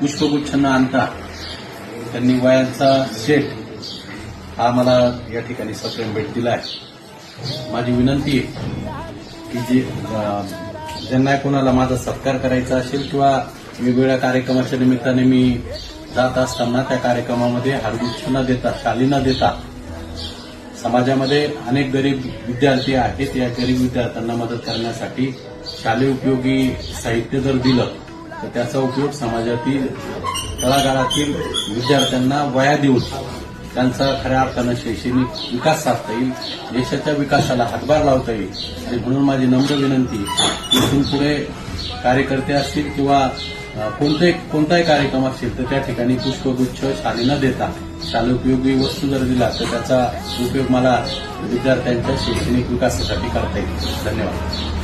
पुष्पगुच्छ न आणता. त्यांनी वयांचा सेट हा मला या ठिकाणी सप्रेम भेट दिला आहे माझी विनंती आहे की जे ज्यांना कोणाला माझा सत्कार करायचा असेल किंवा वेगवेगळ्या कार्यक्रमाच्या निमित्ताने मी जात असताना त्या कार्यक्रमामध्ये हारगुच्छ न देता शाली न देता. समाजामध्ये अनेक गरीब विद्यार्थी आहेत. या गरीब विद्यार्थ्यांना मदत करण्यासाठी शालेय उपयोगी साहित्य जर दिलं तर त्याचा उपयोग समाजातील तळागाळातील विद्यार्थ्यांना वया देऊन त्यांचा खऱ्या अर्थानं शैक्षणिक विकास साधता येईल देशाच्या विकासाला हातभार लावता येईल. आणि म्हणून माझी नम्र विनंती इथून पुढे कार्यकर्ते असतील किंवा कोणते कोणताही कार्यक्रम असेल तर त्या ठिकाणी पुष्पगुच्छ शाली न देता. शालोपयोगी उपयोगी वस्तू जर दिला तर त्याचा उपयोग मला विद्यार्थ्यांच्या शैक्षणिक विकासासाठी करता येईल. धन्यवाद.